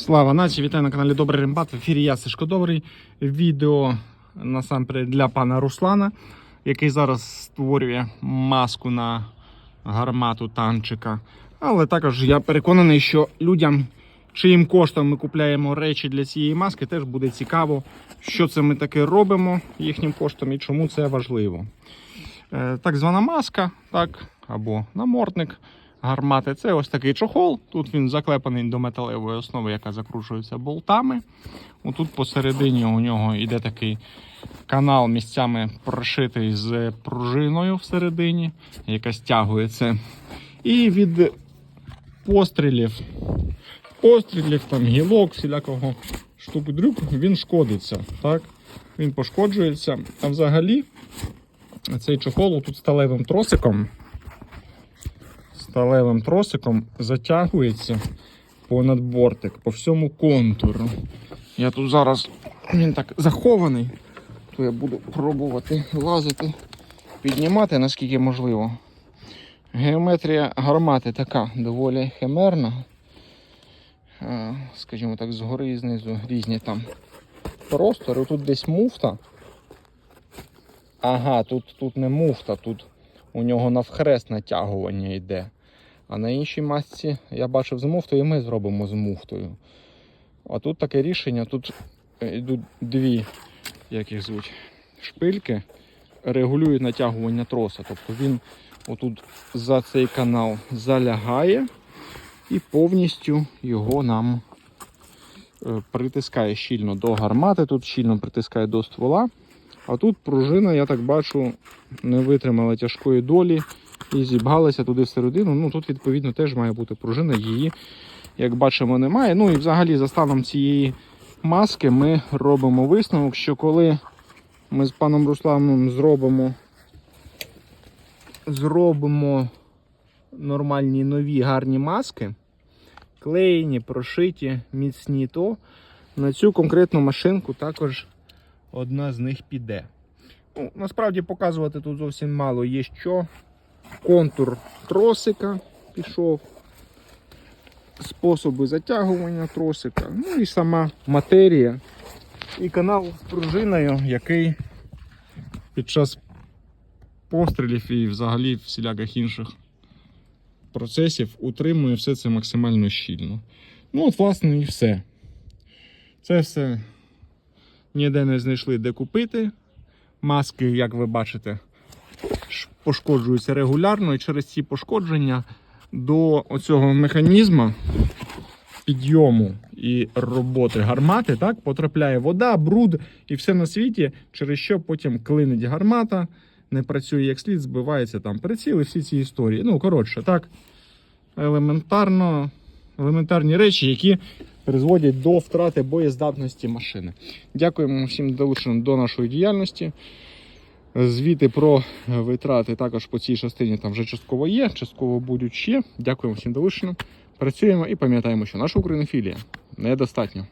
Слава нації, вітаю на каналі Добрий Рембат. В ефірі я Сашко Добрий. Відео насамперед для пана Руслана, який зараз створює маску на гармату танчика. Але також я переконаний, що людям, чиїм коштом ми купляємо речі для цієї маски, теж буде цікаво, що це ми таке робимо їхнім коштом і чому це важливо. Е, Так звана маска, так, або намордник гармати. Це ось такий чохол. Тут він заклепаний до металевої основи, яка закручується болтами. Отут посередині у нього йде такий канал місцями прошитий з пружиною всередині, яка стягує це. І від пострілів, пострілів, там гілок, всілякого штук-дрюк, він шкодиться. Так? Він пошкоджується. А взагалі цей чохол тут сталевим тросиком сталевим тросиком затягується понад бортик по всьому контуру. Я тут зараз він так захований, то я буду пробувати лазити, піднімати наскільки можливо. Геометрія гармати така доволі химерна. Е, Скажімо так, згори і знизу різні там простори. Тут десь муфта. Ага, тут, тут не муфта, тут у нього навхрест натягування йде. А на іншій масці я бачив з муфтою, і ми зробимо з муфтою. А тут таке рішення, тут е, йдуть дві, як їх звуть, шпильки, регулюють натягування троса. Тобто він отут за цей канал залягає і повністю його нам е, притискає щільно до гармати, тут щільно притискає до ствола. А тут пружина, я так бачу, не витримала тяжкої долі і зібгалася туди всередину. Ну тут, відповідно, теж має бути пружина. Її, як бачимо, немає. Ну і взагалі, за станом цієї маски, ми робимо висновок, що коли ми з паном Русланом зробимо, зробимо нормальні нові гарні маски, клеєні, прошиті, міцні, то на цю конкретну машинку також одна з них піде. Ну, насправді показувати тут зовсім мало є що. Контур тросика пішов, способи затягування тросика, ну і сама матерія. І канал з пружиною, який під час пострілів і взагалі всіляких інших процесів утримує все це максимально щільно. Ну, от, власне, і все. Це все ніде не знайшли де купити. Маски, як ви бачите, пошкоджуються регулярно, і через ці пошкодження до оцього механізму підйому і роботи гармати так, потрапляє вода, бруд і все на світі, через що потім клинить гармата, не працює як слід, збивається там приціл і всі ці історії. Ну, коротше, так, елементарно, елементарні речі, які призводять до втрати боєздатності машини. Дякуємо всім долученим до нашої діяльності. Звіти про витрати також по цій частині там вже частково є, частково будуть ще. Дякуємо всім долученим. Працюємо і пам'ятаємо, що наша українофілія недостатньо.